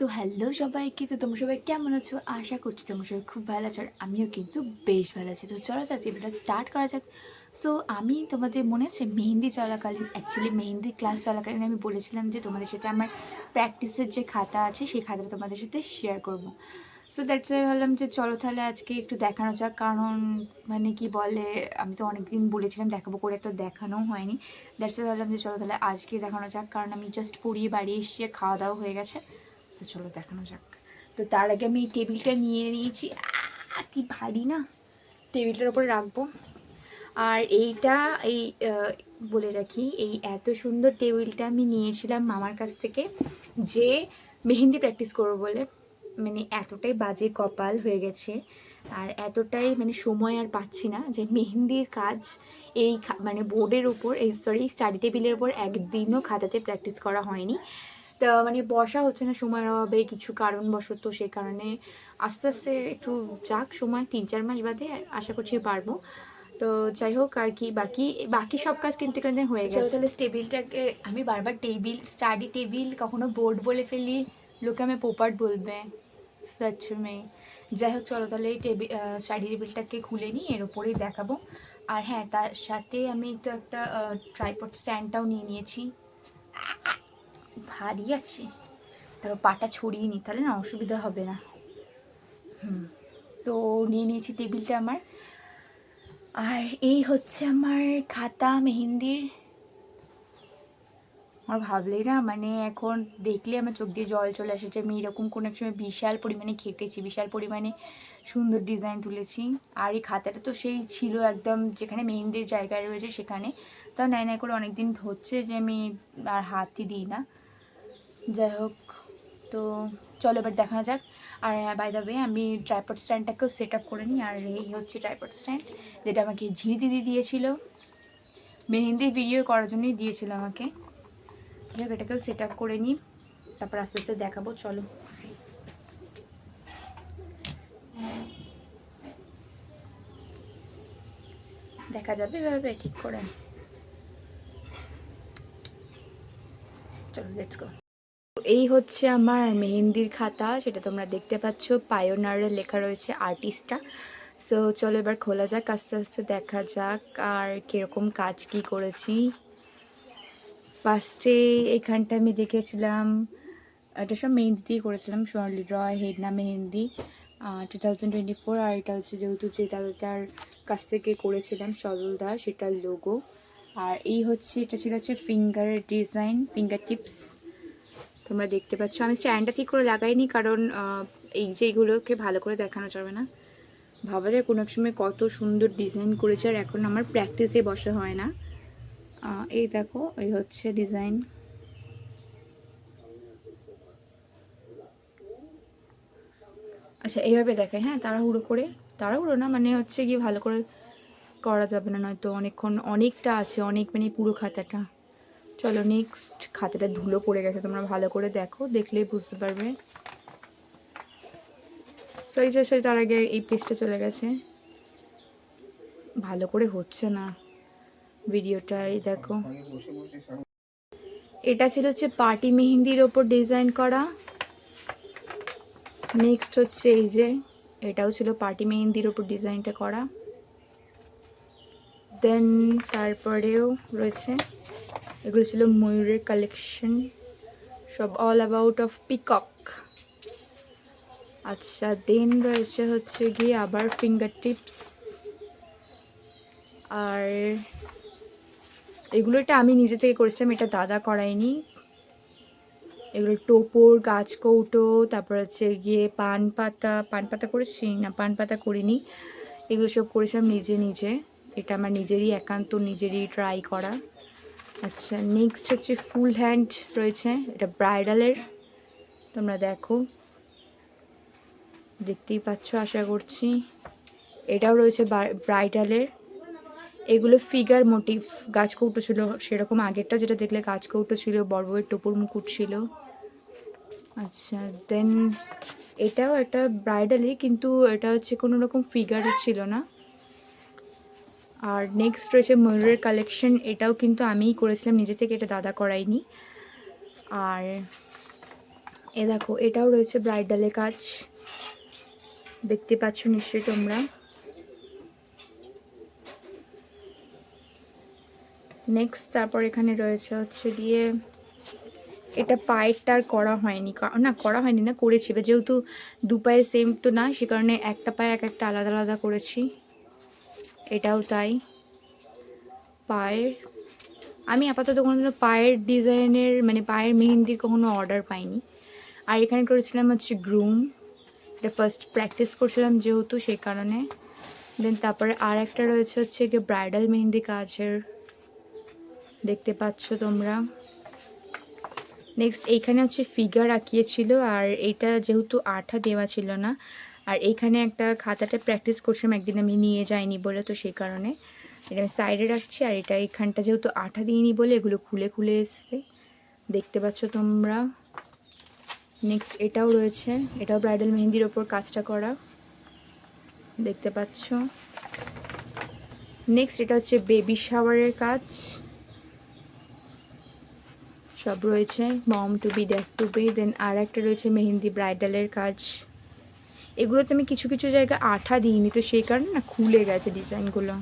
তো হ্যালো সবাইকে। তো তোমরা সবাই কেমন আছো? আশা করছি তোমরা সবাই খুব ভালো আছো, আর আমিও কিন্তু বেশ ভালো আছি। তো চলো তো ভিডিওটা স্টার্ট করা যাক। সো আমি তোমাদের মনে আছে মেহেন্দি চলাকালীন অ্যাকচুয়ালি মেহেন্দি ক্লাস চলাকালীন আমি বলেছিলাম যে তোমাদের সাথে আমার প্র্যাকটিসের যে খাতা আছে, সেই খাতাটা তোমাদের সাথে শেয়ার করব। সো দ্যাটস ওয়াই ভাবলাম যে চলো তাহলে আজকে একটু দেখানো যাক। কারণ মানে কি বলে, আমি তো অনেক দিন বলেছিলাম দেখাবো, করে তো দেখানোও হয়নি। দ্যাটস ওয়াই ভাবলাম যে চলো তাহলে আজকে দেখানো যাক। কারণ আমি জাস্ট পড়িয়ে বাড়ি এসে খাওয়া দাওয়া হয়ে গেছে। তো চলো দেখানো যাক। তো তার আগে আমি এই টেবিলটা নিয়ে নিয়েছি। কি ভারী না। টেবিলটার ওপরে রাখব। আর এইটা এই বলে রাখি, এই এত সুন্দর টেবিলটা আমি নিয়েছিলাম মামার কাছ থেকে যে মেহেন্দি প্র্যাকটিস করব বলে। মানে এতটাই বাজে কপাল হয়ে গেছে। আর এতটাই মানে সময় আর পাচ্ছি না যে মেহেন্দির কাজ এই মানে বোর্ডের উপর, এই সরি স্টাডি টেবিলের উপর একদিনও খাতাতে প্র্যাকটিস করা হয়নি। মানে বসা হচ্ছে না সময়ের অভাবে কিছু কারণবশত সেই কারণে। আস্তে আস্তে একটু যাক সময় তিন চার মাস বাদে আশা করছি পারব। তো যাই হোক আর কি বাকি বাকি সব কাজ কিন্তু এখানে হয়ে গেছে। তাহলে টেবিলটাকে আমি বারবার টেবিল স্টাডি টেবিল কখনো বোর্ড বলে ফেলি লোকে আমি পোপাট বলবে। সচ মেয়ে যাই হোক চলো তাহলে এই টেবিল স্টাডি টেবিলটাকে খুলে নিই এর ওপরেই দেখাবো। আর হ্যাঁ তার সাথে আমি তো একটা ট্রাইপড স্ট্যান্ডটাও নিয়ে নিয়েছি। ভারী আছে। তারপর পাটা ছড়িয়ে নিই তাহলে না অসুবিধা হবে না। হুম, তো নিয়ে নিয়েছি টেবিলটা আমার। আর এই হচ্ছে আমার খাতা মেহেন্দির। আমার ভাবলেই না মানে এখন দেখলে আমার চোখ দিয়ে জল চলে আসে, যে আমি এরকম কোনো এক সময় বিশাল পরিমাণে খেটেছি, বিশাল পরিমাণে সুন্দর ডিজাইন তুলেছি। আর এই খাতাটা তো সেই ছিল একদম যেখানে মেহেন্দির জায়গায় রয়েছে সেখানে। তা নাই নাই করে অনেক দিন হচ্ছে যে আমি আর হাতই দিই না। যাই হোক তো চলো এবার দেখা যাক। আর বাই দ্য ওয়ে আমি ট্রাইপড স্ট্যান্ডটাকেও সেট আপ করে নিই, আর এই হচ্ছে ট্রাইপড স্ট্যান্ড যেটা আমাকে ঝিরি দিদি দিয়েছিল। মেহেন্দি ভিডিও করার জন্যই দিয়েছিল আমাকে। যাই হোক এটাকেও সেট আপ করে নিই, তারপর আস্তে আস্তে দেখাবো, চলো। দেখা যাবে এভাবে, ঠিক করে। চলো লেটস গো এই হচ্ছে আমার মেহেন্দির খাতা, সেটা তোমরা দেখতে পাচ্ছ। পায়োনারে লেখা রয়েছে আর্টিস্টটা সো চলো এবার খোলা যাক, আস্তে আস্তে দেখা যাক আর কীরকম কাজ কি করেছি। ফার্স্টে এখানটা আমি দেখেছিলাম এটা সব মেহেন্দি দিয়ে করেছিলাম, Sonali Roy henna mehndi two thousand twenty four আর এটা হচ্ছে যেহেতু যে দাদাটার কাছ থেকে করেছিলাম সজল দাস, সেটার লোগো আর এই হচ্ছে, এটা ছিল হচ্ছে ফিঙ্গার ডিজাইন ফিঙ্গার টিপস তোমরা দেখতে পাচ্ছ। আমি স্ট্যান্ডটা ঠিক করে লাগাইনি কারণ এই যে এইগুলোকে ভালো করে দেখানো যাবে না। ভাবা যায় কোনো এক সময় কত সুন্দর ডিজাইন করেছে আর এখন আমার প্র্যাকটিসে বসা হয় না। এই দেখো, এই হচ্ছে ডিজাইন। আচ্ছা এইভাবে দেখায় হ্যাঁ তাড়াহুড়ো করে। তাড়াহুড়ো না মানে হচ্ছে কি ভালো করে করা যাবে না, নয়তো অনেকক্ষণ, অনেকটা আছে, অনেক মানে পুরো খাতাটা। চলো নেক্সট খাতাটা ধুলো পড়ে গেছে, তোমরা ভালো করে দেখো, দেখলেই বুঝতে পারবে। সরি সরি সরি তার আগে এই পেজটা চলে গেছে। ভালো করে হচ্ছে না ভিডিওটা এই দেখো। এটা ছিল হচ্ছে পার্টি মেহেন্দির ওপর ডিজাইন করা। নেক্সট হচ্ছে এই যে, এটাও ছিল পার্টি মেহেন্দির ওপর ডিজাইনটা করা। দেন তারপরেও রয়েছে এগুলো ছিল ময়ূরের কালেকশন সব অল অ্যাবাউট অফ পিকক আচ্ছা দেন রয়েছে হচ্ছে গিয়ে আবার ফিঙ্গার টিপস আর এগুলো এটা আমি নিজে থেকে করেছিলাম, এটা দাদা করায়নি। এগুলো টোপর, গাছ কৌটো, তারপর হচ্ছে গিয়ে পান পাতা পান পাতা করেছি? না, পান পাতা করিনি। এগুলো সব করেছিলাম নিজে নিজে। এটা আমার নিজেরই একান্ত, নিজেরই ট্রাই করা। আচ্ছা নেক্সট হচ্ছে ফুল হ্যান্ড রয়েছে, এটা ব্রাইডালের তোমরা দেখো, দেখতেই পাচ্ছ, আশা করছি। এটাও রয়েছে ব্রাইডালের এগুলো ফিগার মোটিভ গাছ কৌটো ছিল, সেরকম আগেরটা যেটা দেখলে গাছ কৌটো ছিল, বড় বড় টোপর মুকুট ছিল। আচ্ছা দেন এটাও একটা ব্রাইডালই কিন্তু এটা হচ্ছে কোনো রকম ফিগার ছিল না। আর নেক্সট রয়েছে ময়ূরের কালেকশন এটাও কিন্তু আমিই করেছিলাম, নিজে থেকে এটা দাদা করাইনি আর এ দেখো, এটাও রয়েছে ব্রাইডালের কাজ। দেখতে পাচ্ছ নিশ্চয়ই তোমরা। নেক্সট তারপর এখানে রয়েছে হচ্ছে গিয়ে, এটা পায়েরটা আর করা হয়নি। না, করা হয়নি না, করেছি যেহেতু দু পায়ের সেম তো না, সে কারণে একটা পায়ে এক একটা আলাদা আলাদা করেছি। এটাও তাই। পায়ের, আমি আপাতত কোনো পায়ের ডিজাইনের মানে পায়ের মেহেন্দির কখনো অর্ডার পাইনি। আর এখানে করেছিলাম হচ্ছে গ্রুম এটা ফার্স্ট প্র্যাকটিস করছিলাম যেহেতু সেই কারণে। দেন তারপরে আর একটা রয়েছে হচ্ছে গিয়ে ব্রাইডাল মেহেন্দি কাজের। দেখতে পাচ্ছ তোমরা। নেক্সট এইখানে হচ্ছে ফিগার আঁকিয়েছিল আর এটা যেহেতু আঠা দেওয়া ছিল না আর এইখানে একটা খাতাটা প্র্যাকটিস করছিলাম, একদিন আমি নিয়ে যাইনি বলে তো সেই কারণে। এটা আমি সাইডে রাখছি আর এটা এখানটা যেহেতু আঠা দিইনি বলে এগুলো খুলে খুলে এসছে। দেখতে পাচ্ছ তোমরা। নেক্সট এটাও রয়েছে। এটাও ব্রাইডাল মেহেন্দির ওপর কাজটা করা। দেখতে পাচ্ছ। নেক্সট এটা হচ্ছে বেবি শাওয়ারের কাজ। সব রয়েছে। Mom to be dad to be then আর একটা রয়েছে মেহেন্দি ব্রাইডালের কাজ। এগুলোতে আমি কিছু কিছু জায়গায় আঠা দিইনি, তো সেই কারণে না খুলে গেছে ডিজাইনগুলো।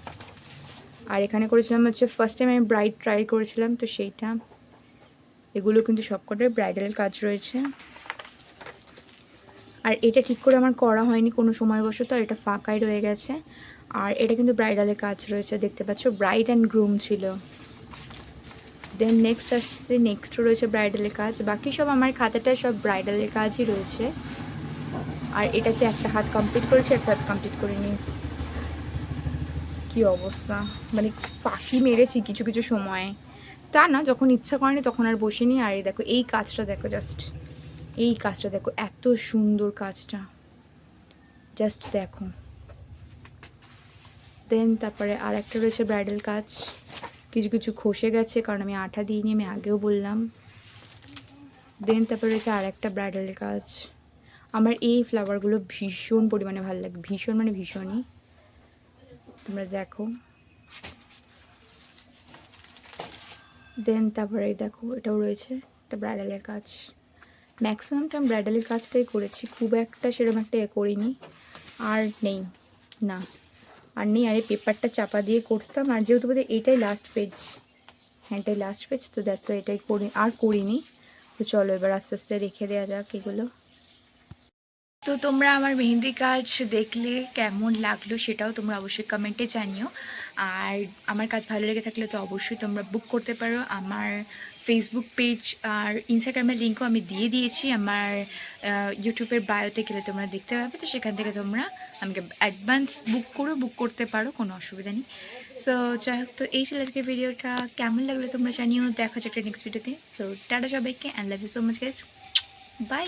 আর এখানে করেছিলাম হচ্ছে ফার্স্ট টাইম আমি ব্রাইড ট্রাই করেছিলাম, তো সেইটা। এগুলো কিন্তু সবকটাই ব্রাইডাল কাজ রয়েছে। আর এটা ঠিক করে আমার করা হয়নি কোনো সময়বশত এটা ফাঁকাই রয়ে গেছে। আর এটা কিন্তু ব্রাইডালের কাজ রয়েছে, দেখতে পাচ্ছ ব্রাইড অ্যান্ড গ্রুম ছিল। দেন নেক্সট আসছে নেক্সট রয়েছে ব্রাইডালের কাজ। বাকি সব আমার খাতাটায় সব ব্রাইডালের কাজই রয়েছে। আর এটাতে একটা হাত কমপ্লিট করেছে, একটা হাত কমপ্লিট করিনি কি অবস্থা? মানে পাখি মেরেছি কিছু কিছু সময়ে। তা না, যখন ইচ্ছা করেনি তখন আর বসিনি। আর এই দেখো, এই কাজটা দেখো জাস্ট এই কাজটা দেখো, এত সুন্দর কাজটা। জাস্ট দেখো। দেন তারপরে আর একটা রয়েছে ব্রাইডাল কাজ। কিছু কিছু খসে গেছে, কারণ আমি আঠা দিইনি, আমি আগেও বললাম। দেন তারপরে রয়েছে আর একটা ব্রাইডাল কাজ। আমার এই ফ্লাওয়ারগুলো ভীষণ পরিমাণে ভালো লাগে। ভীষণ মানে ভীষণই। তোমরা দেখো। দেন তারপরে দেখো, এটাও রয়েছে। একটা ব্রাইডালের কাজ। ম্যাক্সিমামটা আমি ব্রাইডালের কাজটাই করেছি। খুব একটা সেরকম একটা করিনি। আর নেই। না। আর নেই। আর এই পেপারটা চাপা দিয়ে করতাম। আর যেহেতু বোধহয় এইটাই লাস্ট পেজ হ্যাঁ এটাই লাস্ট পেজ তো দ্যাটস এটাই করি, আর করিনি। তো চলো এবার আস্তে আস্তে রেখে দেওয়া যাক এগুলো। তো তোমরা আমার মেহেন্দি কাজ দেখলে কেমন লাগল সেটাও তোমরা অবশ্যই কমেন্টে জানিও। আর আমার কাজ ভালো লেগে থাকলে তো অবশ্যই তোমরা বুক করতে পারো। আমার ফেসবুক পেজ আর ইনস্টাগ্রামের লিঙ্কও আমি দিয়ে দিয়েছি। আমার ইউটিউবের বায়োতে গেলে তোমরা দেখতে পাবে। তো সেখান থেকে তোমরা আমাকে অ্যাডভান্স বুক করেও বুক করতে পারো, কোনো অসুবিধা নেই। সো যাই হোক, তো এই ছিল আজকে ভিডিওটা কেমন লাগল তোমরা জানিও। দেখা হচ্ছে একটা নেক্সট ভিডিওতে সো টাটা সবাইকে and love you so much guys bye